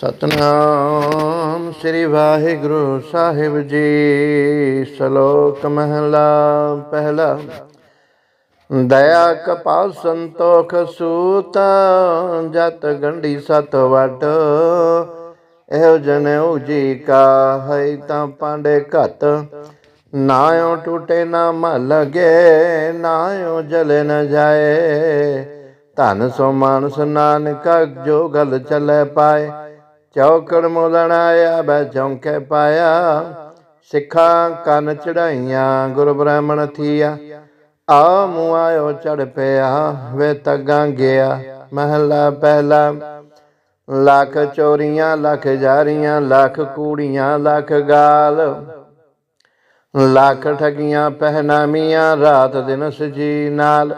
ਸਤਨਾਮ ਸ੍ਰੀ ਵਾਹਿਗੁਰੂ ਸਾਹਿਬ ਜੀ। ਸ਼ਲੋਕ ਮਹਲਾ, ਪਹਿਲਾ। ਦਇਆ ਕਪਾਲ ਸੰਤੋਖ ਸੂਤ, ਜਤ ਗੰਢੀ ਸਤ ਵਟ। ਇਹੋ ਜਨਉ ਜੀ ਕਾ ਹੈ ਤਾਂ ਪਾਂਡੇ ਘਤ। ਨਾਇਓ ਟੂਟੇ ਨਾ ਮਲ ਲਗੇ ਨਾਇਓ ਜਲੇ ਨ ਜਾਏ। ਧਨ ਸੋ ਮਾਨਸ ਨਾਨਕ, ਜੋ ਗਲ ਚੱਲੇ ਪਾਏ। ਚੌਕੜ ਮੋਲਣ ਆਇਆ ਬੈ ਚੌਂਕੇ ਪਾਇਆ। ਸਿੱਖਾਂ ਕੰਨ ਚੜਾਈਆਂ, ਗੁਰ ਬ੍ਰਾਹਮਣ ਥੀਆ। ਆ ਮੂੰ ਚੜ ਪਿਆ, ਵੇ ਤੱਗਾ ਗਿਆ। ਮਹਲਾ ਪਹਿਲਾ, ਲੱਖ ਚੋਰੀਆਂ, ਲੱਖ ਜਾਰੀਆਂ, ਲੱਖ ਕੂੜੀਆਂ, ਲੱਖ ਗਾਲ। ਲੱਖ ਠਗੀਆਂ, ਪਹਿਨਾਮੀਆਂ, ਰਾਤ ਦਿਨ ਸਜੀ ਨਾਲ।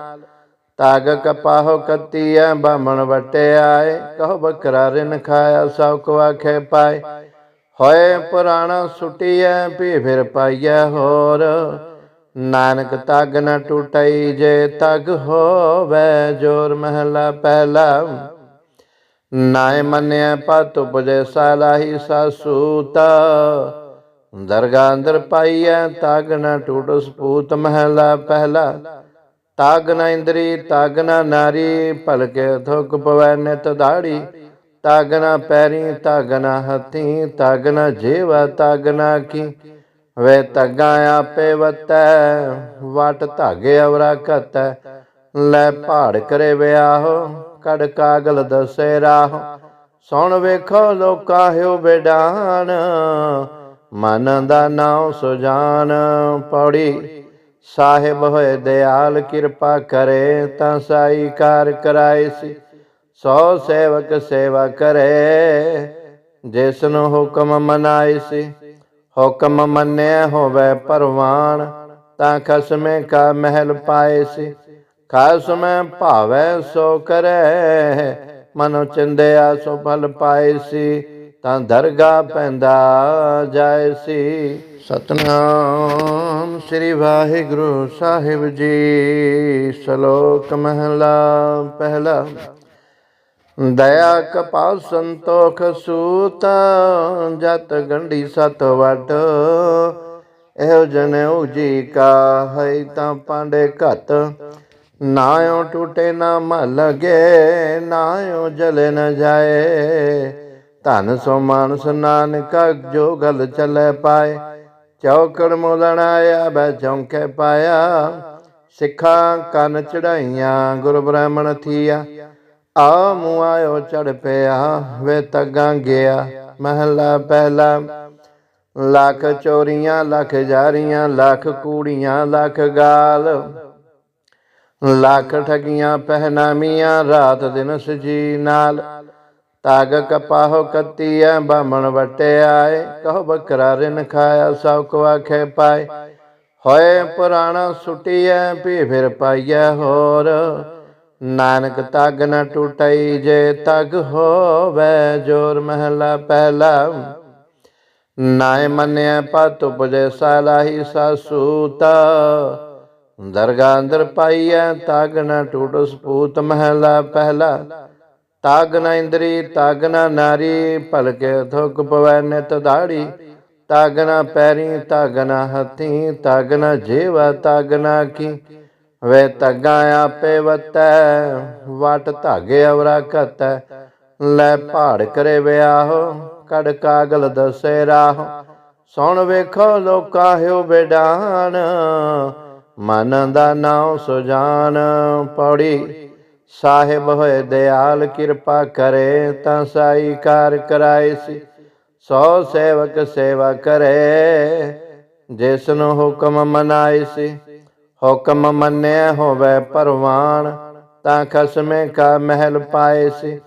ਤਾਗ ਕਪਾਹੋ ਕੱਤੀਐ ਬਾਮਣ ਵਟੇ ਆਏ ਕਹੋ ਬਕਰਾ ਰਿਨ ਖਾਇਆ ਸਭ ਕੋ ਆਖੇ ਪਾਏ ਹੋਏ ਪੁਰਾਣਾ ਸੁਟੀਐ ਪੀ ਫਿਰ ਪਾਈਐ ਹੋਰ। ਨਾਨਕ ਤਗ ਨ ਟੁੱਟਈ ਜੇ ਤਗ ਹੋਵੇ, ਜੋਰ ਮਹਲਾ ਪਹਿਲਾ। ਨਾਇ ਮੰਨਿਆ ਪਤ ਉਪਜੈ, ਸਾਲਾਹੀ ਸਾਸੂਤਾ ਦਰਗਾਹ ਅੰਦਰ ਪਾਈਐ, ਤਗ ਨ ਟੂਟ ਸਪੂਤ ਮਹਲਾ ਪਹਿਲਾ। ਤਾਗ ਨ ਇੰਦਰੀ, ਤਾਗ ਨ ਨਾਰੀ, ਭਲਕੇ ਥੁਕ ਪਵੈ ਨਿਤ ਦਾੜੀ। ਤਾਗ ਨ ਪੈਰੀ, ਤਾਗ ਨ ਹੱਥੀ, ਤਾਗ ਨ ਜੀਵਾ, ਤਾਗ ਨ ਕੀ। ਵੇ ਤਗਾ ਆਪੇ ਵਤੈ, ਵਟ ਧਾਗੇ ਅਵਰਾ ਕਤੈ ਲੈ ਭਾੜ ਕਰੇ ਵਿਆਹੋ, ਕੜ ਕਾਗਲ ਦਸੇ ਰਾਹ। ਸੁਣ ਵੇਖੋ ਲੋਕਾ ਹਿਓ ਬੇਡਾਨ ਮਨ ਦਾ ਨਾਉ ਸੁਜਾਨ, ਪੌੜੀ ਸਾਹਿਬ ਹੋਏ ਦਿਆਲ ਕਿਰਪਾ ਕਰੇ, ਤਾਂ ਸਾਈ ਕਾਰ ਕਰਾਏ ਸੀ। ਸੋ ਸੇਵਕ ਸੇਵਾ ਕਰੇ, ਜਿਸ ਨੂੰ ਹੁਕਮ ਮਨਾਏ ਸੀ। ਹੁਕਮ ਮੰਨਿਆ ਹੋਵੇ ਪਰਵਾਨ, ਤਾਂ ਖਸਮੇ ਕਾ ਮਹਿਲ ਪਾਏ ਸੀ। ਖਸਮੇ ਭਾਵੇ ਸੋ ਕਰੇ, ਮਨੋ ਚੰਦਿਆ ਸੋ ਫਲ ਪਾਏ ਸੀ। ਤਾਂ ਦਰਗਾ ਪੈਂਦਾ ਜਾਏ ਸੀ। ਸਤਨਾਮ ਸ੍ਰੀ ਵਾਹਿਗੁਰੂ ਸਾਹਿਬ ਜੀ। ਸ਼ਲੋਕ ਮਹਲਾ ਪਹਿਲਾ। ਦਇਆ ਕਪਾਲ ਸੰਤੋਖ ਸੂਤ, ਜਤ ਗੰਢੀ ਸਤ ਵਟ। ਇਹੋ ਜਨਉ ਜੀ ਕਾ ਹੈ ਤਾਂ ਪਾਂਡੇ ਘਤ। ਨਾਇਓ ਟੂਟੇ ਨਾ ਮਲ ਲਗੇ ਨਾਇਓ ਜਲੇ ਨ ਜਾਏ। ਧਨ ਸੋ ਮਾਨਸ ਨਾਨਕ ਜੋ ਗਲ ਚੱਲੇ ਪਾਏ, ਚੌਕੜ ਮੋਲਣ ਆਇਆ ਬੈ ਚੌਂਕੇ ਪਾਇਆ। ਸਿੱਖਾਂ ਕੰਨ ਚੜਾਈਆਂ, ਗੁਰ ਬ੍ਰਾਹਮਣ ਥੀਆ। ਆ ਮੂੰ ਆਇਓ ਚੜ ਪਿਆ, ਵੇ ਤੱਗਾ ਗਿਆ, ਮਹਲਾ ਪਹਿਲਾ। ਲੱਖ ਚੋਰੀਆਂ, ਲੱਖ ਜਾਰੀਆਂ, ਲੱਖ ਕੂੜੀਆਂ, ਲੱਖ ਗਾਲ। ਲੱਖ ਠਗੀਆਂ, ਪਹਿਨਾਮੀਆਂ, ਰਾਤ ਦਿਨ ਸਜੀ ਨਾਲ। ਤਾਗ ਕਪਾਹੋ ਕੱਤੀਐ ਬਾਮਣ ਵਟੇ ਆਏ ਕਹੋ ਬਕਰਾ ਰਿਨ ਖਾਇਆ, ਸਭ ਕੋ ਆਖੇ ਪਾਏ। ਹੋਏ ਪੁਰਾਣਾ ਸੁਟੀਐ ਪੀ ਫਿਰ ਪਾਈਐ ਹੋਰ। ਨਾਨਕ ਤਗ ਨ ਟੁੱਟਈ ਜੇ ਤਗ ਹੋਵੇ, ਜੋਰ ਮਹਲਾ ਪਹਿਲਾ। ਨਾਇ ਮੰਨਿਆ ਪਤ ਉਪਜੈ ਸਾਲਾਹੀ ਸਾਸੂਤਾ ਦਰਗਾ ਅੰਦਰ ਪਾਈਐ, ਤਗ ਨ ਟੂਟ ਸਪੂਤ ਮਹਲਾ ਪਹਿਲਾ। ਤਾਗ ਨ ਇੰਦਰੀ, ਤਾਗ ਨ ਨਾਰੀ, ਭਲਕੇ ਥੁਕ ਪਵੈ ਨਿਤ ਦਾੜੀ। ਤਾਗ ਨ ਪੈਰੀ, ਤਾਗ ਨ ਹੱਥੀ, ਤਾਗ ਨ ਜੀਵਾ, ਤਾਗ ਨ ਕੀ। ਵੇ ਤਗਾ ਆਪੇ ਵਤੈ, ਵਟ ਧਾਗੇ ਅਵਰਾ ਕਤੈ ਲੈ ਭਾੜ ਕਰੇ ਵਿਆਹੋ, ਕੜ ਕਾਗਲ ਦਸੇ ਰਾਹ। ਸੁਣ ਵੇਖੋ ਲੋਕਾ ਹਿਓ ਬੇਡਾਨ, ਮਨ ਦਾ ਨਾਉ ਸੁਜਾਨ, ਪੌੜੀ ਸਾਹਿਬ ਹੋਏ ਦਿਆਲ ਕਿਰਪਾ ਕਰੇ ਤਾਂ ਸਾਈ ਕਾਰ ਕਰਾਏ ਸੀ। ਸੋ ਸੇਵਕ ਸੇਵਾ ਕਰੇ ਜਿਸ ਨੂੰ ਹੁਕਮ ਮਨਾਏ ਸੀ। ਹੁਕਮ ਮੰਨਿਆ ਹੋਵੇ ਪਰਵਾਨ ਤਾਂ ਖਸਮੇ ਕਾ ਮਹਿਲ ਪਾਏ ਸੀ।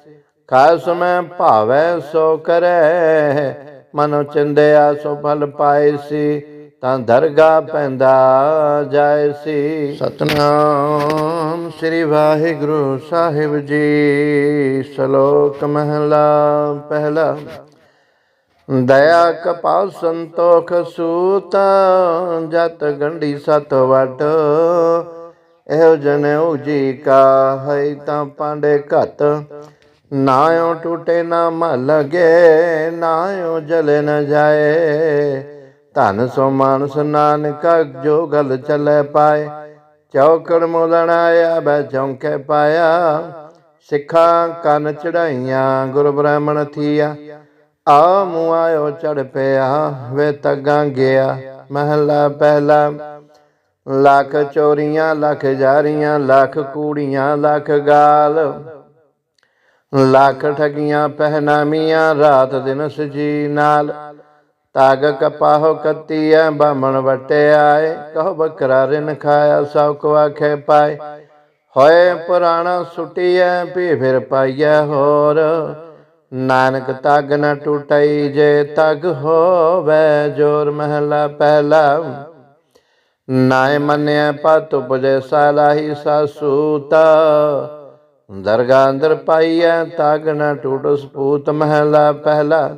ਖਸਮੇ ਭਾਵੇ ਸੋ ਕਰੇ, ਮਨੋ ਚੰਦਿਆ ਸੋ ਫਲ ਪਾਏ ਸੀ। ਤਾਂ ਦਰਗਾ ਪੈਂਦਾ ਜਾਏ ਸੀ। ਸਤਨਾਮ। ਸ੍ਰੀ ਵਾਹਿਗੁਰੂ ਸਾਹਿਬ ਜੀ। ਸ਼ਲੋਕ ਮਹਲਾ ਪਹਿਲਾ। ਦਇਆ ਕਪਾਲ ਸੰਤੋਖ ਸੂਤ, ਜਤ ਗੰਢੀ ਸਤ ਵਟ। ਇਹੋ ਜਨਉ ਜੀ ਕਾ ਹੈ ਤਾਂ ਪਾਂਡੇ ਘਤ। ਨਾਇਓ ਟੂਟੇ ਨਾ ਮਲ ਲਗੇ ਨਾਇਓ ਜਲੇ ਨ ਜਾਏ। ਧਨ ਸੋ ਮਾਨਸ ਨਾਨਕ ਜੋ ਗਲ ਚੱਲੇ ਪਾਏ। ਚੌਕੜ ਮੋਲਣ ਆਇਆ ਬੈ ਚੌਂਕੇ ਪਾਇਆ। ਸਿੱਖਾਂ ਕੰਨ ਚੜਾਈਆਂ, ਗੁਰ ਬ੍ਰਾਹਮਣ ਥੀਆ। ਆ ਮੂੰ ਆਇਓ ਚੜ ਪਿਆ, ਵੇ ਤੱਗਾ ਗਿਆ। ਮਹਲਾ ਪਹਿਲਾ, ਲੱਖ ਚੋਰੀਆਂ, ਲੱਖ ਜਾਰੀਆਂ, ਲੱਖ ਕੂੜੀਆਂ, ਲੱਖ ਗਾਲ। ਲੱਖ ਠਗੀਆਂ, ਪਹਿਨਾਮੀਆਂ, ਰਾਤ ਦਿਨ ਸਜੀ ਨਾਲ। ਤਾਗ ਕਪਾਹੋ ਕੱਤੀਐ ਬਾਮਣ ਵਟੇ ਆਏ। ਕਹੋ ਬਕਰਾ ਰਿਨ ਖਾਇਆ ਸਭ ਕੋ ਆਖੇ ਪਾਏ। ਹੋਏ ਪੁਰਾਣਾ ਸੁਟੀਐ ਭੀ ਫਿਰ ਪਾਈਐ ਹੋਰ। ਨਾਨਕ ਤਗ ਨ ਟੁਟਈ, ਜੇ ਤਗ ਹੋਵੇ ਜੋਰ ਮਹਲਾ ਪਹਿਲਾ। ਨਾਇ ਮੰਨਿਆ ਪਤ ਉਪਜੈ, ਸਾਲਾਹੀ ਸਾਸੂਤਾ ਦਰਗਾਹ ਅੰਦਰ ਪਾਈਐ, ਤਗ ਨ ਟੂਟ ਸਪੂਤ ਮਹਲਾ ਪਹਿਲਾ।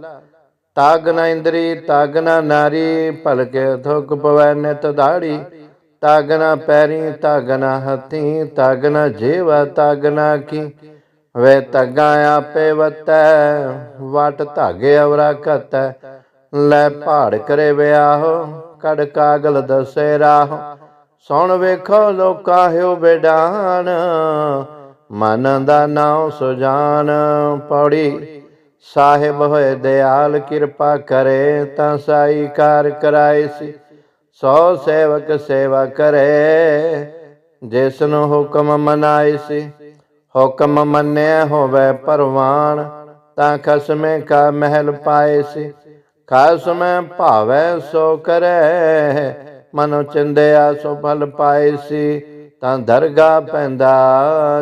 ਤਾਗ ਨ ਇੰਦਰੀ, ਤਾਗ ਨ ਨਾਰੀ, ਭਲਕੇ ਥੁਕ ਪਵੈ ਨਿਤ ਦਾੜੀ ਤਗ ਨ ਪੈਰੀ, ਤਗ ਨ ਹੱਥੀ, ਤਗ ਨ ਜੀਵ, ਤਗ ਨ ਕੀ। ਵੇ ਤਗਾਂ ਆਪੇ ਵਤੈ, ਵਟ ਧਾਗੇ ਅਵਰਾ ਕਤੈ ਲੈ ਭਾੜ ਕਰੇ ਵਿਆਹੋ ਕੜ ਕਾਗਲ ਦਸੇ ਰਾਹ। ਸੁਣ ਵੇਖੋ ਲੋਕਾ ਹਿਓ ਬੇਡਾਨ, ਮਨ ਦਾ ਨਾਉ ਸੁਜਾਨ, ਪੌੜੀ ਸਾਹਿਬ ਹੋਏ ਦਿਆਲ ਕਿਰਪਾ ਕਰੇ ਤਾਂ ਸਾਈ ਕਾਰ ਕਰਾਏ ਸੀ। ਸੋ ਸੇਵਕ ਸੇਵਾ ਕਰੇ, ਜਿਸ ਨੂੰ ਹੁਕਮ ਮਨਾਏ ਸੀ। ਹੁਕਮ ਮੰਨਿਆ ਹੋਵੇ ਪਰਵਾਨ ਤਾਂ ਖਸਮੇ ਕਾ ਮਹਿਲ ਪਾਏ ਸੀ। ਖਸਮੇ ਭਾਵੇ ਸੋ ਕਰੇ, ਮਨੋ ਚਿੰਦਿਆ ਸੋ ਫਲ ਪਾਏ ਸੀ। ਤਾਂ ਦਰਗਾ ਪੈਂਦਾ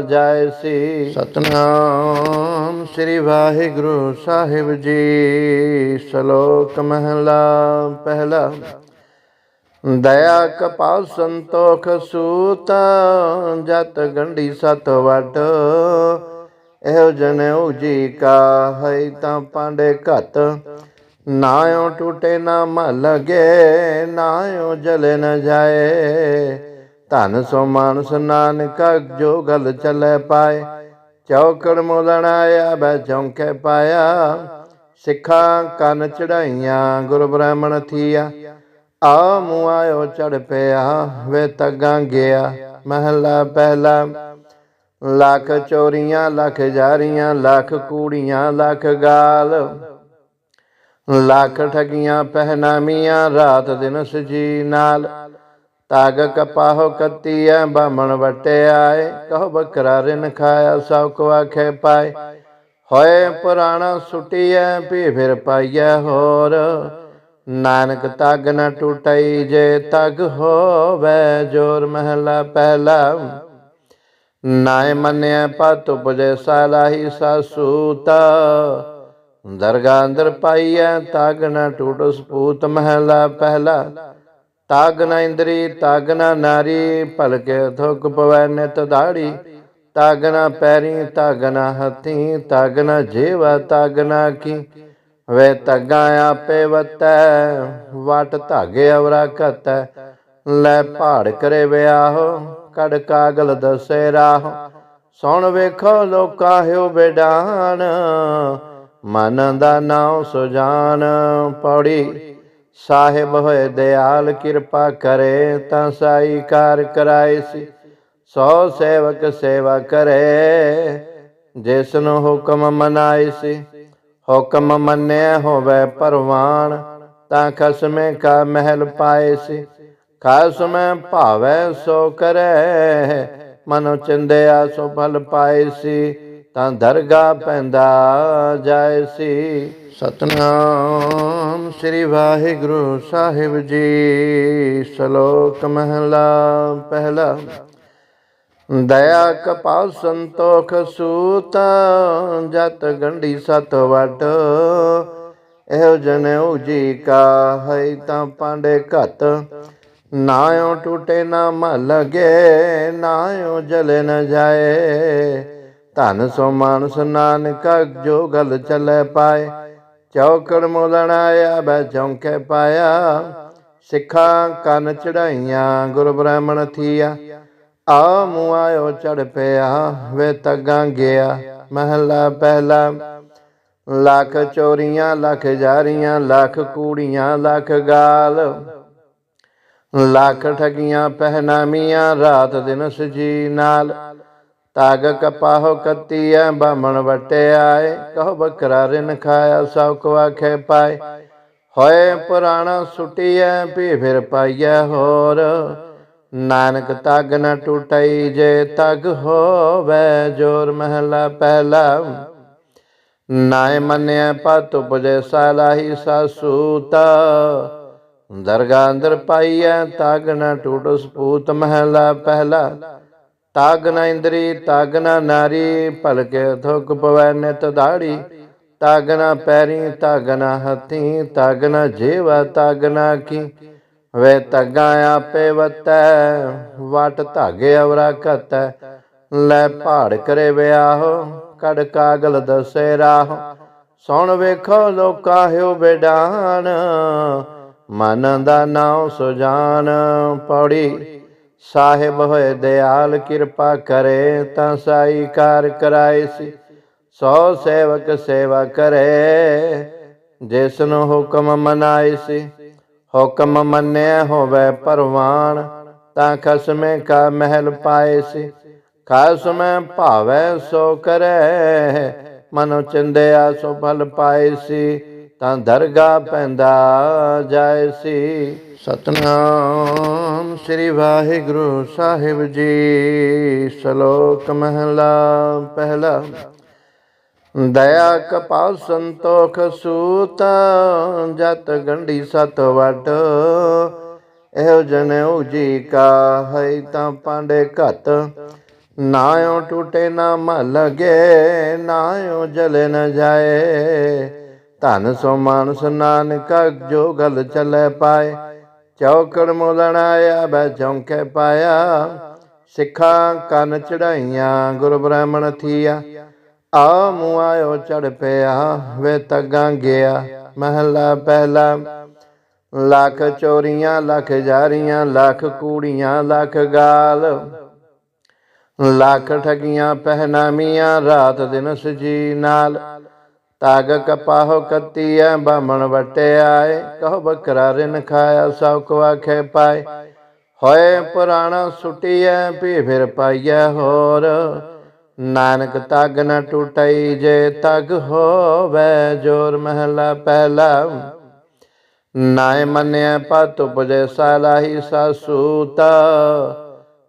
ਜਾਏ ਸੀ। ਸਤਨਾਮ। ਸ੍ਰੀ ਵਾਹਿਗੁਰੂ ਸਾਹਿਬ ਜੀ, ਸ਼ਲੋਕ ਮਹਲਾ ਪਹਿਲਾ। ਦਇਆ ਕਪਾ ਸੰਤੋਖ ਸੂਤ, ਜਤ ਗੰਢੀ ਸਤ ਵਟ। ਇਹੋ ਜਨਉ ਜੀ ਕਾ ਹੈ ਤਾਂ ਪਾਂਡੇ ਘਤ। ਨਾਇਓ ਟੂਟੇ ਨਾ ਮਲ ਲਗੇ, ਨਾਇਓ ਜਲੇ ਨ ਜਾਏ। ਧਨ ਸੋ ਮਾਨਸ ਨਾਨਕ, ਜੋ ਗਲ ਚੱਲੇ ਪਾਏ। ਚੌਕੜ ਮੋਲਣ ਆਇਆ ਬੈ ਚੌਂਕੇ ਪਾਇਆ। ਸਿੱਖਾਂ ਕੰਨ ਚੜਾਈਆਂ, ਗੁਰ ਬ੍ਰਾਹਮਣ ਥੀਆ। ਆ ਮੂੰ ਆਇਓ ਚੜ ਪਿਆ, ਵੇ ਤੱਗਾਂ ਗਿਆ। ਮਹਲਾ ਪਹਿਲਾ, ਲੱਖ ਚੋਰੀਆਂ, ਲੱਖ ਜਾਰੀਆਂ, ਲੱਖ ਕੂੜੀਆਂ, ਲੱਖ ਗਾਲ। ਲੱਖ ਠਗੀਆਂ, ਪਹਿਨਾਮੀਆਂ, ਰਾਤ ਦਿਨ ਸਜੀ ਨਾਲ। ਤਾਗ ਕਪਾਹੋ ਕੱਤੀਐ ਬਾਮਣ ਵਟੇ ਆਏ ਕਹੋ ਬਕਰਾ ਰਿਨ ਖਾਇਆ ਸਭ ਕੋ ਆਖੇ ਪਾਏ ਹੋਏ ਪੁਰਾਣਾ ਸੁਟੀਐ ਭੀ ਫਿਰ ਪਾਈਐ ਹੋਰ ਨਾਨਕ ਤਗ ਨ ਟੁਟਈ ਜੇ ਤਗ ਹੋਵੇ ਜੋਰ ਮਹਲਾ ਪਹਿਲਾ ਨਾਇ ਮੰਨਿਆ ਪਤ ਉਪਜੈ ਸਾਲਾਹੀ ਸਾਸੂਤਾ ਦਰਗਾ ਅੰਦਰ ਪਾਈਐ ਤਗ ਨ ਟੂਟ ਸਪੂਤ ਮਹਲਾ ਪਹਿਲਾ ਤਾਗ ਨ ਇੰਦਰੀ, ਤਾਗ ਨ ਨਾਰੀ, ਭਲਕੇ ਥੁਕ ਪਵੈ ਨਿਤ ਦਾੜੀ ਤਗ ਨ ਪੈਰੀ, ਤਗ ਨ ਹੱਥੀ, ਤਗ ਨ ਜੀਵ, ਤਗ ਨ ਕੀ। ਵੇ ਤਗਾਂ ਆਪੇ ਵਤੈ, ਵਟ ਧਾਗੇ ਅਵਰਾ ਕਤੈ ਲੈ ਭਾੜ ਕਰੇ ਵਿਆਹੋ ਕੜ ਕਾਗਲ ਦਸੇ ਰਾਹ। ਸੁਣ ਵੇਖੋ ਲੋਕਾ ਹਿਓ ਬੇਡਾਨ, ਮਨ ਦਾ ਨਾਉ ਸੁਜਾਨ, ਪੌੜੀ ਸਾਹਿਬ ਹੋਏ ਦਿਆਲ ਕਿਰਪਾ ਕਰੇ, ਤਾਂ ਸਾਈ ਕਾਰ ਕਰਾਏ ਸੀ। ਸੋ ਸੇਵਕ ਸੇਵਾ ਕਰੇ, ਜਿਸ ਨੂੰ ਹੁਕਮ ਮਨਾਏ ਸੀ। ਹੁਕਮ ਮੰਨਿਆ ਹੋਵੇ ਪਰਵਾਨ ਤਾਂ ਖਸਮੇ ਕਾ ਮਹਿਲ ਪਾਏ ਸੀ। ਖਸਮੇ ਭਾਵੇ ਸੋ ਕਰੇ, ਮਨੋ ਚਿੰਦਿਆ ਸੋ ਫਲ ਪਾਏ ਸੀ। ਤਾਂ ਦਰਗਾ ਪੈਂਦਾ ਜਾਏ ਸੀ। ਸਤਨਾਮ। ਸ੍ਰੀ ਵਾਹਿਗੁਰੂ ਸਾਹਿਬ ਜੀ। ਸ਼ਲੋਕ ਮਹਲਾ ਪਹਿਲਾ। ਦਇਆ ਕਪਾਲ ਸੰਤੋਖ ਸੂਤ, ਜਤ ਗੰਢੀ ਸਤ ਵਟ। ਇਹੋ ਜਨਉ ਜੀ ਕਾ ਹੈ ਤਾਂ ਪਾਂਡੇ ਘਤ। ਨਾਇਓ ਟੂਟੇ ਨਾ ਮਲ ਲਗੇ ਨਾਇਓ ਜਲੇ ਨ ਜਾਏ। ਧਨ ਸੋ ਮਾਨਸ ਨਾਨਕ ਜੋ ਗਲ ਚੱਲੇ ਪਾਏ। ਚੌਕੜ ਮੋਲਣ ਆਇਆ ਬੈ ਚੌਂਕੇ ਪਾਇਆ। ਸਿੱਖਾਂ ਕੰਨ ਚੜਾਈਆਂ, ਗੁਰ ਬ੍ਰਾਹਮਣ ਥੀਆ। ਆ ਮੂੰ ਆਇਓ ਚੜ ਪਿਆ, ਵੇ ਤੱਗਾ ਗਿਆ। ਮਹਲਾ ਪਹਿਲਾ, ਲੱਖ ਚੋਰੀਆਂ, ਲੱਖ ਜਾਰੀਆਂ, ਲੱਖ ਕੂੜੀਆਂ, ਲੱਖ ਗਾਲ। ਲੱਖ ਠਗੀਆਂ, ਪਹਿਨਾਮੀਆਂ, ਰਾਤ ਦਿਨ ਸਜੀ ਨਾਲ। ਤਾਗ ਕਪਾਹੋ ਕੱਤੀਐ ਬਾਮਣ ਵਟਿਆਏ, ਕਹੋ ਬਕਰਾ ਰਿਨ ਖਾਇਆ ਸਭ ਕੋ ਆਖੇ ਪਾਏ। ਹੋਏ ਪੁਰਾਣਾ ਸੁਟੀਐ ਭੀ ਫਿਰ ਪਾਈਐ ਹੋਰ। ਨਾਨਕ ਤਗ ਨ ਟੁਟਈ ਜੇ ਤਗ ਹੋਵੇ, ਜੋਰ ਮਹਲਾ ਪਹਿਲਾ। ਨਾਇ ਮੰਨਿਆ ਪਤ ਉਪਜੈ ਸਾਲਾਹੀ ਸਾਸੂਤਾ ਦਰਗਾ ਅੰਦਰ ਪਾਈਐ, ਤਗ ਨ ਟੂਟ ਸਪੂਤ ਮਹਲਾ ਪਹਿਲਾ। ਤਾਗ ਨ ਇੰਦਰੀ, ਤਾਗ ਨ ਨਾਰੀ, ਭਲਕੇ ਥੁਕ ਪਵੈ ਨਿਤ ਦਾੜੀ ਤਗ ਨ ਪੈਰੀ, ਤਗ ਨ ਹੱਥੀ, ਤਗ ਨ ਜੀਵਾ, ਤਗ ਨ ਕੀ। ਵੇ ਤਗਾ ਆਪੇ ਵਤੈ, ਵਟ ਧਾਗੇ ਅਵਰਾ ਕਤੈ ਲੈ ਭਾੜ ਕਰੇ ਵਿਆਹੋ ਕੜ ਕਾਗਲ ਦਸੇ ਰਾਹ। ਸੁਣ ਵੇਖੋ ਲੋਕਾ ਹਿਓ ਬੇਡਾਨ, ਮਨ ਦਾ ਨਾਉ ਸੁਜਾਨ, ਪੌੜੀ ਸਾਹਿਬ ਹੋਏ ਦਿਆਲ ਕਿਰਪਾ ਕਰੇ ਤਾਂ ਸਾਈ ਕਾਰ ਕਰਾਏ ਸੀ। ਸੋ ਸੇਵਕ ਸੇਵਾ ਕਰੇ, ਜਿਸ ਨੂੰ ਹੁਕਮ ਮਨਾਏ ਸੀ। ਹੁਕਮ ਮੰਨਿਆ ਹੋਵੇ ਪਰਵਾਨ ਤਾਂ ਖਸਮੇ ਕਾ ਮਹਿਲ ਪਾਏ ਸੀ। ਖਸਮੇ ਭਾਵੇ ਸੋ ਕਰੇ, ਮਨੋ ਚਿੰਦਿਆ ਸੋ ਫਲ ਪਾਏ ਸੀ। ਤਾਂ ਦਰਗਾ ਪੈਂਦਾ ਜਾਏ ਸੀ। ਸਤਨਾਮ ਸ੍ਰੀ ਵਾਹਿਗੁਰੂ ਸਾਹਿਬ ਜੀ। ਸ਼ਲੋਕ ਮਹਲਾ, ਪਹਿਲਾ। ਦਇਆ ਕਪਾਲ ਸੰਤੋਖ ਸੂਤ, ਜਤ ਗੰਢੀ ਸਤ ਵਟ ਇਹੋ ਜਨਉ ਜੀ ਕਾ ਹੈ ਤਾਂ ਪਾਂਡੇ ਘਤ। ਨਾਇਓ ਟੂਟੇ ਨਾ ਮ ਲਗੇ ਨਾਇਓ ਜਲੇ ਨ ਜਾਏ। ਧਨ ਸੋ ਮਾਨਸ ਨਾਨਕ, ਜੋ ਗਲ ਚਲੇ ਪਾਏ। ਚੌਕੜ ਮੋਲਣ ਬੈ ਚੌਂਕੇ ਪਾਇਆ। ਸਿੱਖਾਂ ਕੰਨ ਚੜਾਈਆਂ, ਗੁਰ ਬ੍ਰਾਹਮਣ ਥੀਆ। ਆ ਮੂੰ ਚੜ ਪਿਆ, ਵੇ ਤੱਗਾ ਗਿਆ। ਮਹਲਾ ਪਹਿਲਾ, ਲੱਖ ਚੋਰੀਆਂ, ਲੱਖ ਜਾਰੀਆਂ, ਲੱਖ ਕੂੜੀਆਂ, ਲੱਖ ਗਾਲ। ਲੱਖ ਠਗੀਆਂ, ਪਹਿਨਾਮੀਆਂ, ਰਾਤ ਦਿਨ ਸਜੀ ਨਾਲ। ਤਾਗ ਕਪਾਹੋ ਕੱਤੀਐ ਬਾਮਣ ਵਟਿਆਏ, ਕਹੋ ਬਕਰਾ ਰਿਨ ਖਾਇਆ, ਸਭ ਕੋ ਆਖੇ ਪਾਏ। ਹੋਏ ਪੁਰਾਣਾ ਸੁਟੀਐ ਭੀ ਫਿਰ ਪਾਈਐ ਹੋਰ। ਨਾਨਕ ਤਗ ਨ ਟੁਟਈ ਜੇ ਤਗ ਹੋਵੇ, ਜੋਰ ਮਹਲਾ ਪਹਿਲਾ। ਨਾਇ ਮੰਨਿਆ ਪਤ ਉਪਜੈ ਸਾਲਾਹੀ ਸਾਸੂਤਾ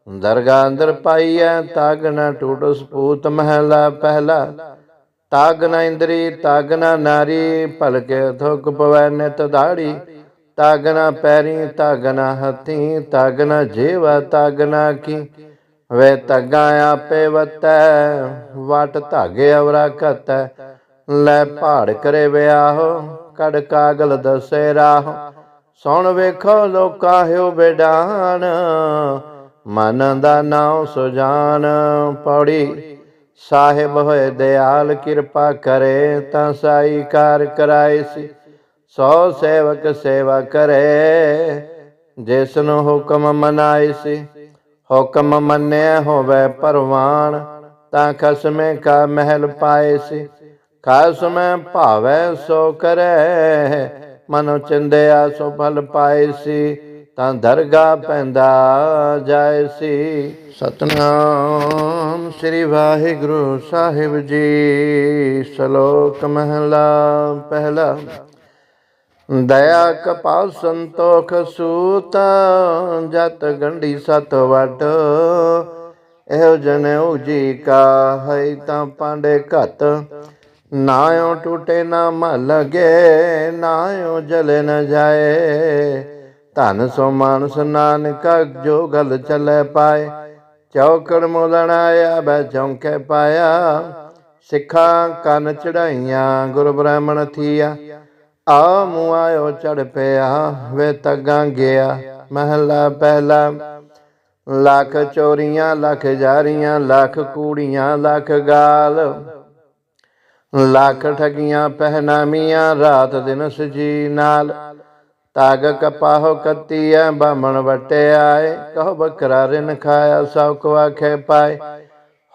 ਦਰਗਾਹ ਅੰਦਰ ਪਾਈਐ, ਤਗ ਨ ਟੂਟ ਸਪੂਤ ਮਹਲਾ ਪਹਿਲਾ। ਤਾਗ ਨ ਇੰਦਰੀ, ਤਾਗ ਨ ਨਾਰੀ, ਭਲਕੇ ਥੁਕ ਪਵੈ ਨਿਤ ਦਾੜੀ ਤਾਗ ਨ ਪੈਰੀ, ਤਗ ਨ ਹੱਥੀ, ਤਗ ਨ ਜੀਵਾ, ਤਗ ਨ ਕੀ। ਵੇ ਤਗਾ ਆਪੇ ਵਤੈ, ਵਟ ਧਾਗੇ ਅਵਰਾ ਕਤੈ ਲੈ ਭਾੜ ਕਰੇ ਵਿਆਹੋ ਕੜ ਕਾਗਲ ਦਸੇ ਰਾਹ। ਸੁਣ ਵੇਖੋ ਲੋਕਾ ਹਿਓ ਬੇਡਾਨ ਮਨ ਦਾ ਨਾਉ ਸੁਜਾਨ, ਪੌੜੀ ਸਾਹਿਬ ਹੋਏ ਦਿਆਲ ਕਿਰਪਾ ਕਰੇ, ਤਾਂ ਸਾਈ ਕਾਰ ਕਰਾਏ ਸੀ। ਸੋ ਸੇਵਕ ਸੇਵਾ ਕਰੇ ਜਿਸ ਨੂੰ ਹੁਕਮ ਮਨਾਏ ਸੀ। ਹੁਕਮ ਮੰਨਿਆ ਹੋਵੇ ਪਰਵਾਨ, ਤਾਂ ਖਸਮੇ ਕਾ ਮਹਿਲ ਪਾਏ ਸੀ। ਖਸਮੇ ਭਾਵੈ ਸੋ ਕਰੇ, ਮਨੋ ਚਿੰਦਿਆ ਸੋ ਫਲ ਪਾਏ ਸੀ। ਤਾਂ ਦਰਗਾ ਪੈਂਦਾ ਜਾਏ ਸੀ। ਸਤਨਾਮ ਸ੍ਰੀ ਵਾਹਿਗੁਰੂ ਸਾਹਿਬ ਜੀ। ਸ਼ਲੋਕ ਮਹਲਾ ਪਹਿਲਾ। ਦਇਆ ਕਪਾਲ ਸੰਤੋਖ ਸੂਤ, ਜਤ ਗੰਢੀ ਸਤ ਵਟ। ਇਹੋ ਜਨਉ ਜੀ ਕਾ ਹੈ ਤਾਂ ਪਾਂਡੇ ਘਤ। ਨਾਇਓ ਟੂਟੇ ਨਾ ਮਲ ਲਗੇ ਨਾਇਓ ਜਲੇ ਨ ਜਾਏ। ਧਨ ਸੋ ਮਾਨਸ ਨਾਨਕ ਜੋ ਗਲ ਚਲੇ ਪਾਏ, ਚੌਕੜ ਮੋਲਣ ਆਇਆ ਬੈ ਚੌਂਕੇ ਪਾਇਆ। ਸਿੱਖਾਂ ਕੰਨ ਚੜਾਈਆਂ, ਗੁਰ ਬ੍ਰਾਹਮਣ ਥੀਆ। ਆ ਮੂੰ ਆਇਓ ਚੜ ਪਿਆ, ਵੇ ਤੱਗਾ ਗਿਆ, ਮਹਲਾ ਪਹਿਲਾ। ਲੱਖ ਚੋਰੀਆਂ, ਲੱਖ ਜਾਰੀਆਂ, ਲੱਖ ਕੂੜੀਆਂ, ਲੱਖ ਗਾਲ। ਲੱਖ ਠਗੀਆਂ, ਪਹਿਨਾਮੀਆਂ, ਰਾਤ ਦਿਨ ਸਜੀ ਨਾਲ। ਤਾਗ ਕਪਾਹੋ ਕੱਤੀਐ ਬਾਮਣ ਵਟਿਆਏ ਕਹੋ ਬਕਰਾ ਰਿਨ ਖਾਇਆ ਸਭ ਕੋ ਆਖੇ ਪਾਏ।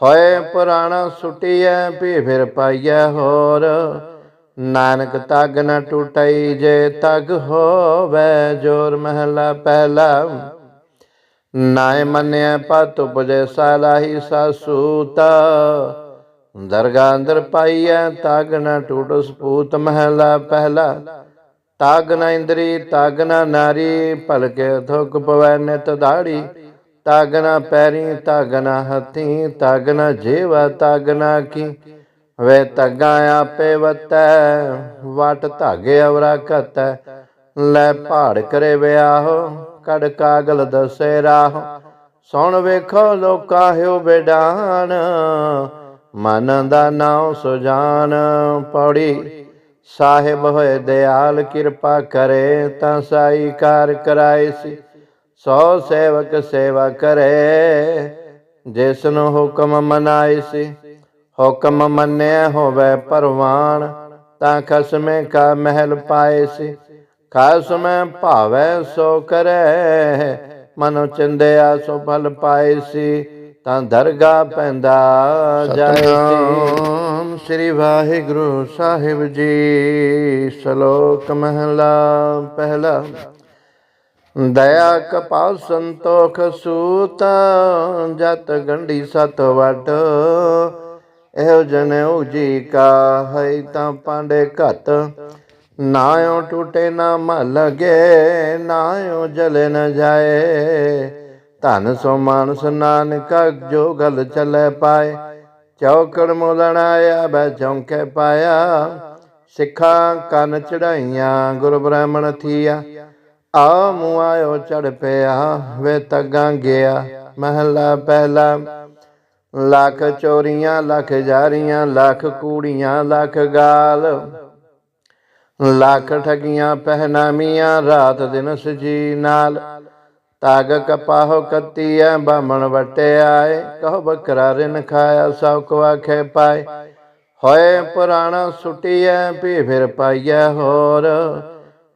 ਹੋਏ ਪੁਰਾਣਾ ਸੁਟੀਐ ਵੀ ਫਿਰ ਪਾਈਐ ਹੋਰ। ਨਾਨਕ ਤਗ ਨ ਟੁਟਈ, ਜੇ ਤਗ ਹੋਵੇ ਜੋਰ ਮਹਲਾ ਪਹਿਲਾ। ਨਾਇ ਮੰਨਿਆ ਪਤ ਉਪਜੈ, ਸਾਲਾਹੀ ਸਾਸੂਤਾ ਦਰਗਾਹ ਅੰਦਰ ਪਾਈਐ, ਤਗ ਨ ਟੂਟ ਸਪੂਤ ਮਹਲਾ ਪਹਿਲਾ। ਤਾਗ ਨ ਇੰਦਰੀ, ਤਗ ਨ ਨਾਰੀ, ਭਲਕੇ ਥੁਕ ਪਵੈ ਨਿਤ ਦਾੜੀ ਤਗ ਨ ਪੈਰੀ, ਤਗ ਨ ਹੱਥੀ, ਤਗ ਨ ਜੀਵਾ, ਤਗ ਨ ਕੀ। ਵੇ ਤਗਾ ਆਪੇ ਵਤੈ, ਵਟ ਧਾਗੇ ਅਵਰਾ ਕਤੈ ਲੈ ਭਾੜ ਕਰੇ ਵਿਆਹੋ ਕੜ ਕਾਗਲ ਦਸੇ ਰਾਹ। ਸੁਣ ਵੇਖੋ ਲੋਕਾ ਹਿਓ ਬੇਡਾਨ, ਮਨ ਦਾ ਨਾਉ ਸੁਜਾਨ, ਪੌੜੀ ਸਾਹਿਬ ਹੋਏ ਦਿਆਲ ਕਿਰਪਾ ਕਰੇ ਤਾਂ ਸਾਈ ਕਾਰ ਕਰਾਏ ਸੀ। ਸੋ ਸੇਵਕ ਸੇਵਾ ਕਰੇ, ਜਿਸ ਨੂੰ ਹੁਕਮ ਮਨਾਏ ਸੀ। ਹੁਕਮ ਮੰਨਿਆ ਹੋਵੇ ਪਰਵਾਨ ਤਾਂ ਖਸਮੇ ਕਾ ਮਹਿਲ ਪਾਏ ਸੀ। ਖਸਮੇ ਭਾਵੇ ਸੋ ਕਰੇ, ਮਨੋ ਚੰਦਿਆ ਸੋ ਫਲ ਪਾਏ ਸੀ। ਤਾਂ ਦਰਗਾ ਪੈਂਦਾ ਜਾਏ ਸਤਨਾਮ। ਸ੍ਰੀ ਵਾਹਿਗੁਰੂ ਸਾਹਿਬ ਜੀ, ਸ਼ਲੋਕ ਮਹਲਾ ਪਹਿਲਾ। ਦਇਆ ਕਪਾਲ ਸੰਤੋਖ ਸੂਤ, ਜਤ ਗੰਢੀ ਸਤ ਵਟ। ਇਹੋ ਜਨਉ ਜੀ ਕਾ ਹੈ ਤਾਂ ਪਾਂਡੇ ਘਤ। ਨਾਇਓ ਟੂਟੇ ਨਾ ਮਲ ਲਗੇ ਨਾਇਓ ਜਲੇ ਨ ਜਾਏ। ਧਨ ਸੋ ਮਾਨਸ ਨਾਨਕ ਜੋ ਗਲ ਚੱਲੇ ਪਾਏ। ਚੌਕੜ ਮੋਲਣ ਆਇਆ ਬੈ ਚੌਂਕੇ ਪਾਇਆ। ਸਿੱਖਾਂ ਕੰਨ ਚੜਾਈਆਂ, ਗੁਰ ਬ੍ਰਾਹਮਣ ਥੀਆ। ਆ ਮੂੰ ਆਇਓ ਚੜ ਪਿਆ, ਵੇ ਤਗਾਂ ਗਿਆ। ਮਹਲਾ ਪਹਿਲਾ, ਲੱਖ ਚੋਰੀਆਂ, ਲੱਖ ਜਾਰੀਆਂ, ਲੱਖ ਕੂੜੀਆਂ, ਲੱਖ ਗਾਲ। ਲੱਖ ਠਗੀਆਂ, ਪਹਿਨਾਮੀਆਂ, ਰਾਤ ਦਿਨ ਸਜੀ ਨਾਲ। ਤਾਗ ਕਪਾਹੋ ਕੱਤੀਐ ਬਾਮਣ ਵਟੇ ਆਏ ਕਹੋ ਬਕਰਾ ਰਿਨ ਖਾਇਆ ਸਭ ਕੋ ਆਖੇ ਪਾਏ। ਹੋਏ ਪੁਰਾਣਾ ਸੁਟੀਐ, ਵੀ ਫਿਰ ਪਾਈਐ ਹੋਰ।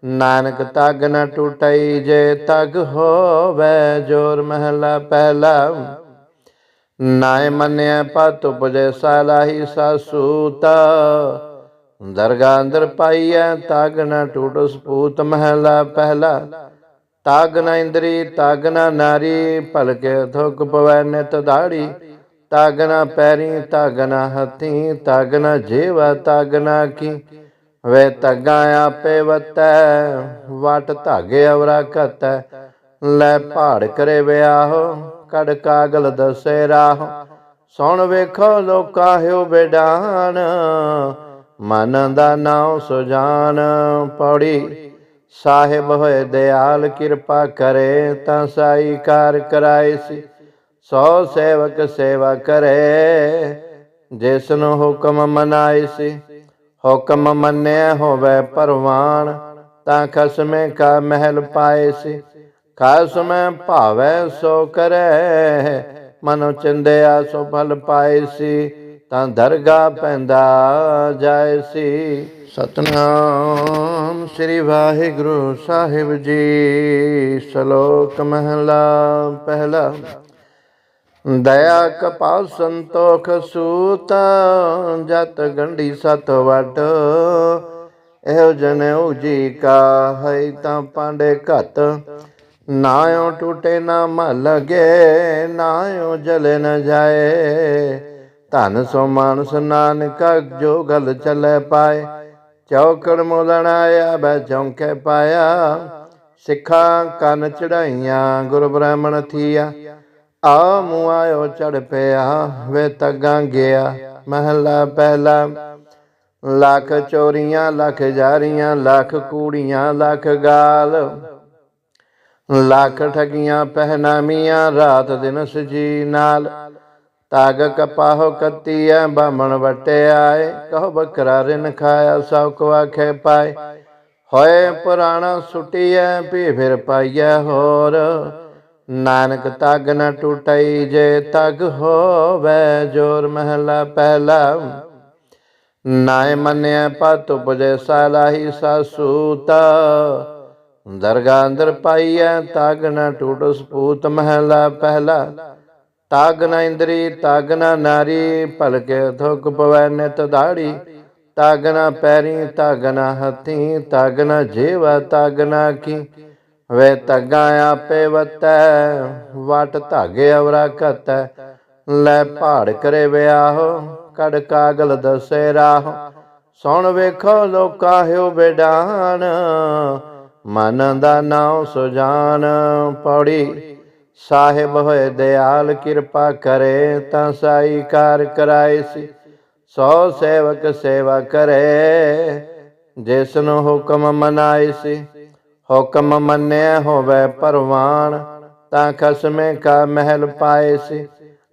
ਨਾਨਕ ਤਗ ਨ ਟੁਟਈ ਜੇ ਤਗ ਹੋਵੇ, ਜੋਰ ਮਹਲਾ ਪਹਿਲਾ। ਨਾਇ ਮੰਨਿਆ ਪਤ ਉਪਜੈ, ਸਾਲਾਹੀ ਸਾਸੂਤਾ ਦਰਗਾ ਅੰਦਰ ਪਾਈਐ, ਤਗ ਨ ਟੂਟ ਸਪੂਤ ਮਹਲਾ ਪਹਿਲਾ। ਤਾਗ ਨ ਇੰਦਰੀ, ਤਾਗ ਨ ਨਾਰੀ, ਭਲਕੇ ਥੁਕ ਪਵੈ ਨਿਤ ਦਾੜੀ ਤਗ ਨ ਪੈਰੀ, ਤਗ ਨ ਹੱਥੀ, ਤਗ ਨ ਜੀਵਾ, ਤਗ ਨ ਕੀ। ਵੇ ਤਗਾ ਆਪੇ ਵਤੈ, ਵਟ ਧਾਗੇ ਅਵਰਾ ਕਤੈ ਲੈ ਭਾੜ ਕਰੇ ਵਿਆਹੋ ਕੜ ਕਾਗਲ ਦਸੇ ਰਾਹ। ਸੁਣ ਵੇਖੋ ਲੋਕਾ ਹਿਓ ਬੇਡਾਨ, ਮਨ ਦਾ ਨਾਉ ਸੁਜਾਨ, ਪੌੜੀ ਸਾਹਿਬ ਹੋਏ ਦਿਆਲ ਕਿਰਪਾ ਕਰੇ ਤਾਂ ਸਾਈ ਕਾਰ ਕਰਾਏ ਸੀ। ਸੋ ਸੇਵਕ ਸੇਵਾ ਕਰੇ ਜਿਸ ਨੂੰ ਹੁਕਮ ਮਨਾਏ ਸੀ। ਹੁਕਮ ਮੰਨਿਆ ਹੋਵੇ ਪਰਵਾਨ ਤਾਂ ਖਸਮੇ ਕਾ ਮਹਿਲ ਪਾਏ ਸੀ। ਖਸਮੇ ਭਾਵੇ ਸੋ ਕਰੇ, ਮਨੋ ਚੰਦਿਆ ਸੋ ਫਲ ਪਾਏ ਸੀ। ਤਾਂ ਦਰਗਾ ਪੈਂਦਾ ਜਾਏ ਸੀ। ਸਤਨਾਮ ਸ੍ਰੀ ਵਾਹਿਗੁਰੂ ਸਾਹਿਬ ਜੀ। ਸ਼ਲੋਕ ਮਹਲਾ, ਪਹਿਲਾ। ਦਇਆ ਕਪਾਲ ਸੰਤੋਖ ਸੂਤ, ਜਤ ਗੰਢੀ ਸਤ ਵਟ। ਇਹੋ ਜਨਉ ਜੀ ਕਾ ਹੈ ਤਾਂ ਪਾਂਡੇ ਘਤ। ਨਾਇਓ ਟੂਟੇ ਨਾ ਮਲ ਲਗੇ ਨਾਇਓ ਜਲੇ ਨ ਜਾਏ। ਧਨ ਸੋ ਮਾਨਸ ਨਾਨਕ, ਜੋ ਗਲ ਚੱਲੇ ਪਾਏ। ਚੌਕੜ ਮੋਲਣ ਆਇਆ ਬੈ ਚੌਂਕੇ ਪਾਇਆ। ਸਿੱਖਾਂ ਕੰਨ ਚੜਾਈਆਂ, ਗੁਰ ਬ੍ਰਾਹਮਣ ਥੀਆ। ਆ ਮੂੰ ਚੜ ਪਿਆ, ਵੇ ਤੱਗਾ ਗਿਆ। ਮਹਲਾ ਪਹਿਲਾ, ਲੱਖ ਚੋਰੀਆਂ, ਲੱਖ ਜਾਰੀਆਂ, ਲੱਖ ਕੂੜੀਆਂ, ਲੱਖ ਗਾਲ। ਲੱਖ ਠਗੀਆਂ, ਪਹਿਨਾਮੀਆਂ, ਰਾਤ ਦਿਨ ਸਜੀ ਨਾਲ। ਤਾਗ ਕਪਾਹੋ ਕੱਤੀਐ ਬਾਮਣ ਵਟੇ ਆਏ ਕਹੋ ਬਕਰਾ ਰਿਨ ਖਾਇਆ ਸਭ ਕੋ ਆਖੇ ਪਾਏ ਹੋਏ ਪੁਰਾਣਾ ਸੁਟੀਐ, ਵੀ ਫਿਰ ਪਾਈਐ ਹੋਰ। ਨਾਨਕ ਤਗ ਨ ਟੁਟਈ ਜੇ ਤਗ ਹੋਵੇ, ਜੋਰ ਮਹਲਾ ਪਹਿਲਾ। ਨਾਇ ਮੰਨਿਆ ਪਤ ਉਪਜੈ ਸਾਲਾਹੀ ਸਾਸੂਤਾ ਦਰਗਾਹ ਅੰਦਰ ਪਾਈਐ, ਤਗ ਨ ਟੂਟ ਸਪੂਤ ਮਹਲਾ ਪਹਿਲਾ। ਤਾਗ ਨ ਇੰਦਰੀ, ਤਾਗ ਨ ਨਾਰੀ, ਭਲਕੇ ਥੁਕ ਪਵੈ ਨਿਤ ਦਾੜੀ। ਤਾਗ ਨ ਪੈਰੀ, ਤਾਗ ਨ ਹੱਥੀ, ਤਾਗ ਨ ਜੀਵ, ਤਾਗ ਨ ਕੀ। ਵੇ ਤਗਾ ਆਪੇ ਵਤੈ, ਵਟ ਧਾਗੇ ਅਵਰਾ ਕਤੈ ਲੈ ਭਾੜ ਕਰੇ ਵਿਆਹੋ ਕੜ ਕਾਗਲ ਦਸੇ ਰਾਹ। ਸੁਣ ਵੇਖੋ ਲੋਕਾ ਹਿਓ ਬੇਡਾਨ ਮਨ ਦਾ ਨਾਉ ਸੁਜਾਨ, ਪੌੜੀ ਸਾਹਿਬ ਹੋਏ ਦਿਆਲ ਕਿਰਪਾ ਕਰੇ, ਤਾਂ ਸਾਈ ਕਾਰ ਕਰਾਏ ਸੀ। ਸੋ ਸੇਵਕ ਸੇਵਾ ਕਰੇ, ਜਿਸ ਨੂੰ ਹੁਕਮ ਮਨਾਏ ਸੀ। ਹੁਕਮ ਮੰਨਿਆ ਹੋਵੇ ਪਰਵਾਨ, ਤਾਂ ਖਸਮੇ ਕਾ ਮਹਿਲ ਪਾਏ ਸੀ।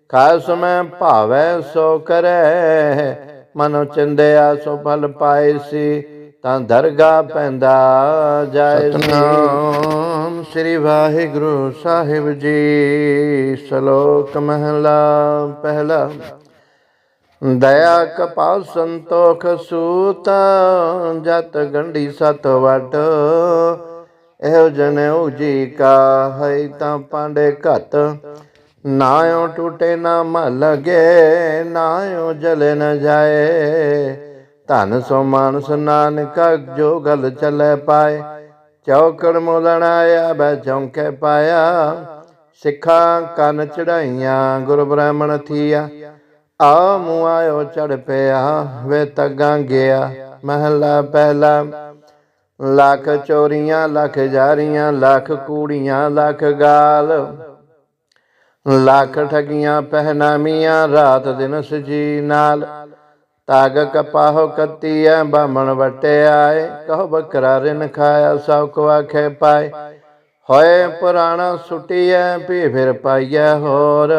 ਖਸਮੇ ਭਾਵੇ ਸੋ ਕਰੇ, ਮਨੋ ਚੰਦਿਆ ਸੋ ਫਲ ਪਾਏ ਸੀ। ਤਾਂ ਦਰਗਾ ਪੈਂਦਾ ਜਾਏ ਸਤਨਾਮ। ਸ੍ਰੀ ਵਾਹਿਗੁਰੂ ਸਾਹਿਬ ਜੀ, ਸ਼ਲੋਕ ਮਹਲਾ ਪਹਿਲਾ। ਦਇਆ ਕਪਾਲ ਸੰਤੋਖ ਸੂਤ, ਜਤ ਗੰਢੀ ਸਤ ਵਟ। ਇਹੋ ਜਨਉ ਜੀ ਕਾ ਹੈ ਤਾਂ ਪਾਂਡੇ ਘਤ। ਨਾਇਓ ਟੂਟੇ ਨਾ ਮਲ ਲਗੇ ਨਾਇਓ ਜਲੇ ਨ ਜਾਏ। ਧਨ ਸੋ ਮਾਨਸ ਨਾਨਕ ਜੋ ਗਲ ਚੱਲੇ ਪਾਏ। ਚੌਕੜ ਮੋਲਣ ਆਇਆ ਬੈ ਚੌਂਕੇ ਪਾਇਆ। ਸਿੱਖਾਂ ਕੰਨ ਚੜਾਈਆਂ, ਗੁਰ ਬ੍ਰਾਹਮਣ ਥੀਆ। ਆ ਮੂੰ ਆਇਓ ਚੜ ਪਿਆ, ਵੇ ਤੱਗਾ ਗਿਆ। ਮਹਲਾ ਪਹਿਲਾ, ਲੱਖ ਚੋਰੀਆਂ, ਲੱਖ ਜਾਰੀਆਂ, ਲੱਖ ਕੂੜੀਆਂ, ਲੱਖ ਗਾਲ। ਲੱਖ ਠਗੀਆਂ, ਪਹਿਨਾਮੀਆਂ, ਰਾਤ ਦਿਨ ਸਜੀ ਨਾਲ। ਤਾਗ ਕਪਾਹੋ ਕੱਤੀਐ ਬਾਮਣ ਵਟੇ ਆਏ ਕਹੋ ਬਕਰਾ ਰਿਨ ਖਾਇਆ, ਸਭ ਕੋ ਪਾਏ। ਹੋਏ ਪੁਰਾਣਾ ਸੁਟੀਐ, ਵੀ ਫਿਰ ਪਾਈਐ ਹੋਰ।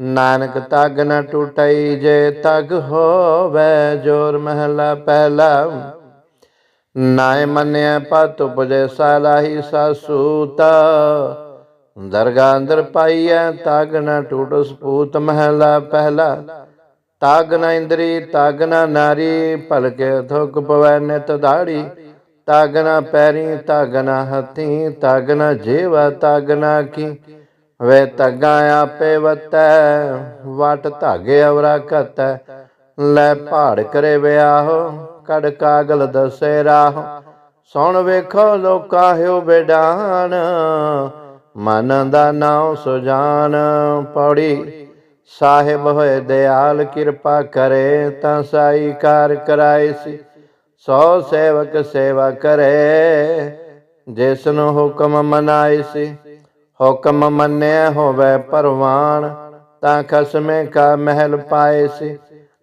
ਨਾਨਕ ਤਗ ਨ ਟੁੱਟਈ ਜੇ ਤਗ ਹੋਵੇ, ਜੋਰ ਮਹਲਾ ਪਹਿਲਾ। ਨਾਇ ਮੰਨਿਆ ਪਤ ਉਪਜੈ ਸਾਲਾਹੀ ਸਾਸੂਤਾ ਦਰਗਾਹ ਅੰਦਰ ਪਾਈਐ, ਤਗ ਨ ਟੂਟ ਸਪੂਤ ਮਹਲਾ ਪਹਿਲਾ। ਤਾਗ ਨ ਇੰਦਰੀ, ਤਾਗ ਨ ਨਾਰੀ, ਭਲਕੇ ਥੁਕ ਪਵੈ ਨਿਤ ਦਾੜੀ ਤਾਗ ਨ ਪੈਰੀ, ਤਾਗ ਨ ਹੱਥੀ, ਤਾਗ ਨ ਜੀਵ, ਤਾਗ ਨ ਕੀ। ਵੇ ਤਗਾ ਆਪੇ ਵਤੈ, ਵਟ ਧਾਗੇ ਅਵਰਾ ਕਤੈ ਲੈ ਭਾੜ ਕਰੇ ਵਿਆਹੋ ਕੜ ਕਾਗਲ ਦਸੇ ਰਾਹ। ਸੁਣ ਵੇਖੋ ਲੋਕਾ ਹਿਓ ਬੇਡਾਨ, ਮਨ ਦਾ ਨਾਉ ਸੁਜਾਨ, ਪੌੜੀ ਸਾਹਿਬ ਹੋਏ ਦਿਆਲ ਕਿਰਪਾ ਕਰੇ, ਤਾਂ ਸਾਈ ਕਾਰ ਕਰਾਏ ਸੀ। ਸੋ ਸੇਵਕ ਸੇਵਾ ਕਰੇ ਜਿਸ ਨੂੰ ਹੁਕਮ ਮਨਾਏ ਸੀ। ਹੁਕਮ ਮੰਨਿਆ ਹੋਵੇ ਪਰਵਾਨ ਤਾਂ ਖਸਮੇ ਕਾ ਮਹਿਲ ਪਾਏ ਸੀ।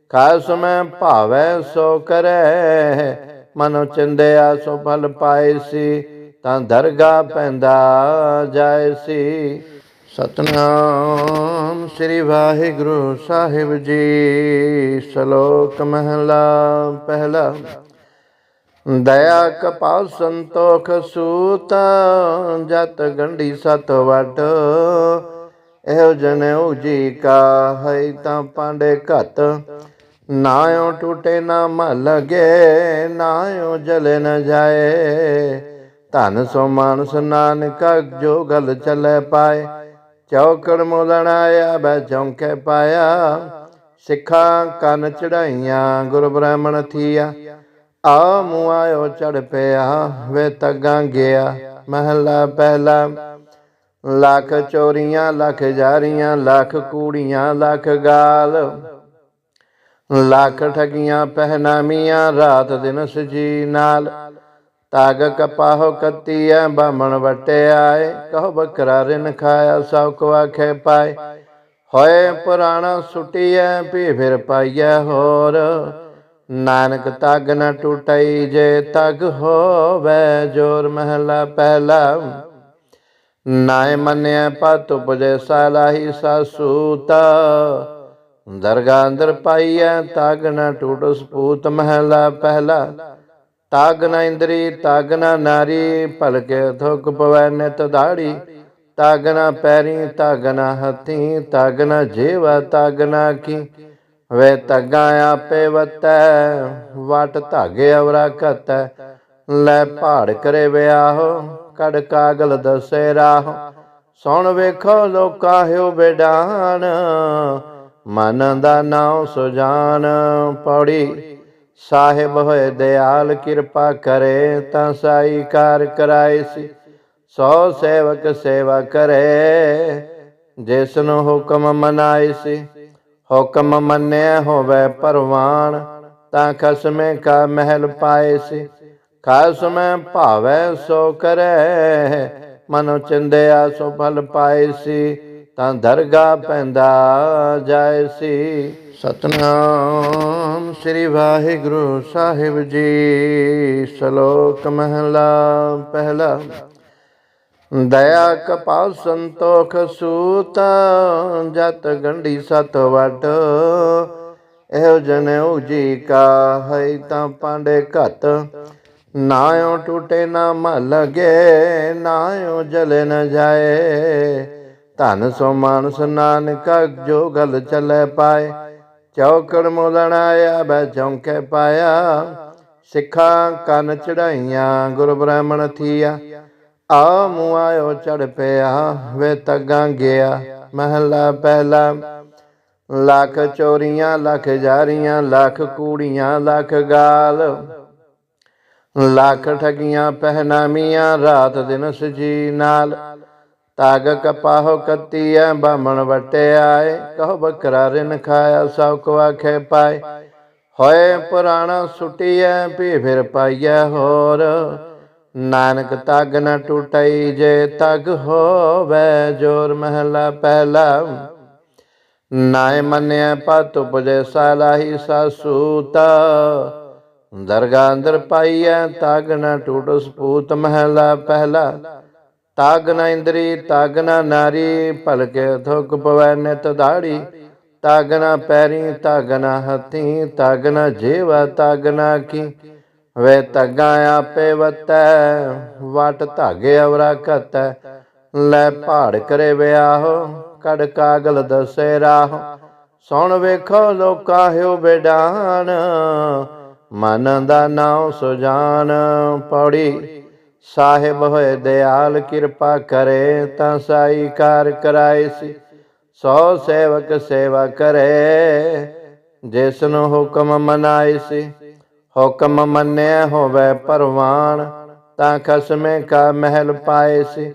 ਖਸਮੇ ਭਾਵੇ ਸੋ ਕਰੇ, ਮਨੋ ਚੰਦਿਆ ਸੋ ਫਲ ਪਾਏ ਸੀ। ਤਾਂ ਦਰਗਾ ਪੈਂਦਾ ਜਾਏ ਸੀ। ਸਤਨਾਮ ਸ੍ਰੀ ਵਾਹਿਗੁਰੂ ਸਾਹਿਬ ਜੀ। ਸ਼ਲੋਕ ਮਹਲਾ ਪਹਿਲਾ। ਦਇਆ ਕਪਾਲ ਸੰਤੋਖ ਸੂਤ, ਜਤ ਗੰਢੀ ਸਤ ਵਟ। ਇਹੋ ਜਨਉ ਜੀ ਕਾ ਹੈ ਤਾਂ ਪਾਂਡੇ ਘਤ। ਨਾਇਓ ਟੂਟੇ ਨਾ ਮਲ ਲਗੇ ਨਾਇਓ ਜਲੇ ਨ ਜਾਏ। ਧਨ ਸੋ ਮਾਨਸ ਨਾਨਕ ਜੋ ਗਲ ਚੱਲੇ ਪਾਏ। ਚੌਕੜ ਮੋਲਣ ਆਇਆ ਬੈ ਚੌਂਕੇ ਪਾਇਆ। ਸਿੱਖਾਂ ਕੰਨ ਚੜਾਈਆਂ, ਗੁਰ ਬ੍ਰਾਹਮਣ ਥੀਆ। ਆ ਮੂੰ ਚੜ ਪਿਆ, ਵੇ ਤੱਗਾ ਗਿਆ। ਮਹਲਾ ਪਹਿਲਾ, ਲੱਖ ਚੋਰੀਆਂ, ਲੱਖ ਜਾਰੀਆਂ, ਲੱਖ ਕੂੜੀਆਂ, ਲੱਖ ਗਾਲ। ਲੱਖ ਠਗੀਆਂ, ਪਹਿਨਾਮੀਆਂ, ਰਾਤ ਦਿਨ ਸਜੀ ਨਾਲ। ਤਾਗ ਕਪਾਹੋ ਕੱਤੀਐ ਬਾਮਣ ਵਟੇ ਆਏ। ਕਹੋ ਬਕਰਾ ਰਿਨ ਖਾਇਆ ਸਭ ਕੋ ਆਖੇ ਪਾਏ। ਹੋਏ ਪੁਰਾਣਾ ਸੁਟੀਐ ਵੀ ਫਿਰ ਪਾਈਐ ਹੋਰ। ਨਾਨਕ ਤਗ ਨ ਟੁੱਟਈ ਜੇ ਤਗ ਹੋਵੇ, ਜੋਰ ਮਹਲਾ ਪਹਿਲਾ। ਨਾਇ ਮੰਨਿਆ ਪਤ ਉਪਜੈ, ਸਾਲਾਹੀ ਸਾਸੂਤਾ ਦਰਗਾਹ ਅੰਦਰ ਪਾਈਐ, ਤਗ ਨ ਟੂਟ ਸਪੂਤ ਮਹਲਾ ਪਹਿਲਾ। ਤਾਗ ਨ ਇੰਦਰੀ, ਤਾਗ ਨ ਨਾਰੀ, ਭਲਕੇ ਥੁਕ ਪਵੈ ਨਿਤ ਦਾੜੀ ਤਾਗ ਨ ਪੈਰੀ, ਤਾਗ ਨ ਹੱਥੀ, ਤਾਗ ਨ ਜੀਵ, ਤਾਗ ਨ ਕੀ। ਵੇ ਤਗਾ ਆਪੇ ਵਤੈ, ਵਟ ਧਾਗੇ ਅਵਰਾ ਕਤੈ ਲੈ ਭਾੜ ਕਰੇ ਵਿਆਹੋ ਕੜ ਕਾਗਲ ਦਸੇ ਰਾਹ। ਸੁਣ ਵੇਖੋ ਲੋਕਾ ਹਿਓ ਬੇਡਾਨ, ਮਨ ਦਾ ਨਾਉ ਸੁਜਾਨ, ਪੌੜੀ ਸਾਹਿਬ ਹੋਏ ਦਿਆਲ ਕਿਰਪਾ ਕਰੇ ਤਾਂ ਸਾਈ ਕਾਰ ਕਰਾਏ ਸੀ। ਸੋ ਸੇਵਕ ਸੇਵਾ ਕਰੇ, ਜਿਸ ਨੂੰ ਹੁਕਮ ਮਨਾਏ ਸੀ। ਹੁਕਮ ਮੰਨਿਆ ਹੋਵੇ ਪਰਵਾਨ, ਤਾਂ ਖਸਮੇ ਕਾ ਮਹਿਲ ਪਾਏ ਸੀ। ਖਸਮੇ ਭਾਵੇ ਸੋ ਕਰੇ, ਮਨੋ ਚਿੰਦਿਆ ਸੋ ਫਲ ਪਾਏ ਸੀ। ਤਾਂ ਦਰਗਾ ਪੈਂਦਾ ਜਾਏ ਸੀ। ਸਤਨਾਮ। ਸ੍ਰੀ ਵਾਹਿਗੁਰੂ ਸਾਹਿਬ ਜੀ। ਸ਼ਲੋਕ ਮਹਲਾ ਪਹਿਲਾ। ਦਇਆ ਕਪਾ ਸੰਤੋਖ ਸੂਤ, ਜਤ ਗੰਢੀ ਸਤ ਵਟ। ਇਹੋ ਜਨ ਜੀ ਕਾ ਹੈ ਤਾਂ ਪਾਂਡੇ ਘਤ। ਨਾਇਓ ਟੂਟੇ ਨਾ ਮ ਲਗੇ, ਨਾਇਓ ਜਲੇ ਨ ਜਾਏ। ਧਨ ਸੋ ਮਾਨਸ ਨਾਨਕ ਜੋ ਗਲ ਚੱਲੇ ਪਾਏ। ਚੌਕੜ ਮੋਲਣ ਆਇਆ ਬੈ ਚੌਂਕੇ ਪਾਇਆ। ਸਿੱਖਾਂ ਕੰਨ ਚੜਾਈਆਂ, ਗੁਰ ਬ੍ਰਾਹਮਣ ਥੀਆ। ਆ ਮੂੰ ਆਇਓ ਚੜ ਪਿਆ, ਵੇ ਤੱਗਾ ਗਿਆ। ਮਹਲਾ ਪਹਿਲਾ, ਲੱਖ ਚੋਰੀਆਂ, ਲੱਖ ਜਾਰੀਆਂ, ਲੱਖ ਕੂੜੀਆਂ, ਲੱਖ ਗਾਲ। ਲੱਖ ਠਗੀਆਂ, ਪਹਿਨਾਮੀਆਂ, ਰਾਤ ਦਿਨ ਸਜੀ ਨਾਲ। ਤਾਗ ਕਪਾਹੋ ਕੱਤੀਐ ਬਾਮਣ ਵਟੇ ਆਏ ਕਹੋ ਬੱਕਰਾ ਰਿਨ ਖਾਇਆ, ਸਭ ਕੋ ਆਖੇ ਪਾਏ। ਹੋਏ ਪੁਰਾਣਾ ਸੁਟੀਐ ਭੀ ਫਿਰ ਪਾਈਐ ਹੋਰ। ਨਾਨਕ ਤਗ ਨ ਟੁਟਈ ਜੇ ਤਗ ਹੋਵੇ, ਜੋਰ ਮਹਲਾ ਪਹਿਲਾ। ਨਾਇ ਮੰਨਿਆ ਪਤ ਉਪਜੈ ਸਾਲਾਹੀ ਸਾਸੂਤਾ ਦਰਗਾਹ ਅੰਦਰ ਪਾਈਐ, ਤਗ ਨ ਟੂਟ ਸਪੂਤ ਮਹਲਾ ਪਹਿਲਾ। ਤਾਗ ਨ ਇੰਦਰੀ, ਤਾਗ ਨ ਨਾਰੀ, ਭਲਕੇ ਥੁਕ ਪਵੈ ਨਿਤ ਦਾੜੀ। ਤਾਗ ਨ ਪੈਰੀ, ਤਾਗ ਨ ਹੱਥੀ, ਤਾਗ ਨ ਜੀਵ, ਤਾਗ ਨ ਕੀ। ਵੇ ਤਗਾਂ ਆਪੇ ਵਤੈ, ਵਟ ਧਾਗੇ ਅਵਰਾ ਕਤੈ ਲੈ ਭਾੜ ਕਰੇ ਵਿਆਹੋ ਕੜ ਕਾਗਲ ਦਸੇ ਰਾਹ। ਸੁਣ ਵੇਖੋ ਲੋਕਾ ਹਿਓ ਬੇਡਾਨ, ਮਨ ਦਾ ਨਾਉ ਸੁਜਾਨ, ਪੌੜੀ ਸਾਹਿਬ ਹੋਏ ਦਿਆਲ ਕਿਰਪਾ ਕਰੇ, ਤਾਂ ਸਾਈ ਕਾਰ ਕਰਾਏ ਸੀ। ਸੋ ਸੇਵਕ ਸੇਵਾ ਕਰੇ, ਜਿਸ ਨੂੰ ਹੁਕਮ ਮਨਾਏ ਸੀ। ਹੁਕਮ ਮੰਨਿਆ ਹੋਵੇ ਪਰਵਾਨ ਤਾਂ ਖਸਮੇ ਕਾ ਮਹਿਲ ਪਾਏ ਸੀ।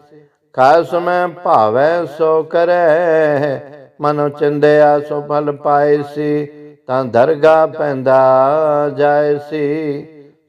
ਖਸਮੇ ਭਾਵੇ ਸੋ ਕਰੇ, ਮਨੋ ਚਿੰਦਿਆ ਸੋ ਫਲ ਪਾਏ ਸੀ। ਤਾਂ ਦਰਗਾ ਪੈਂਦਾ ਜਾਏ ਸੀ।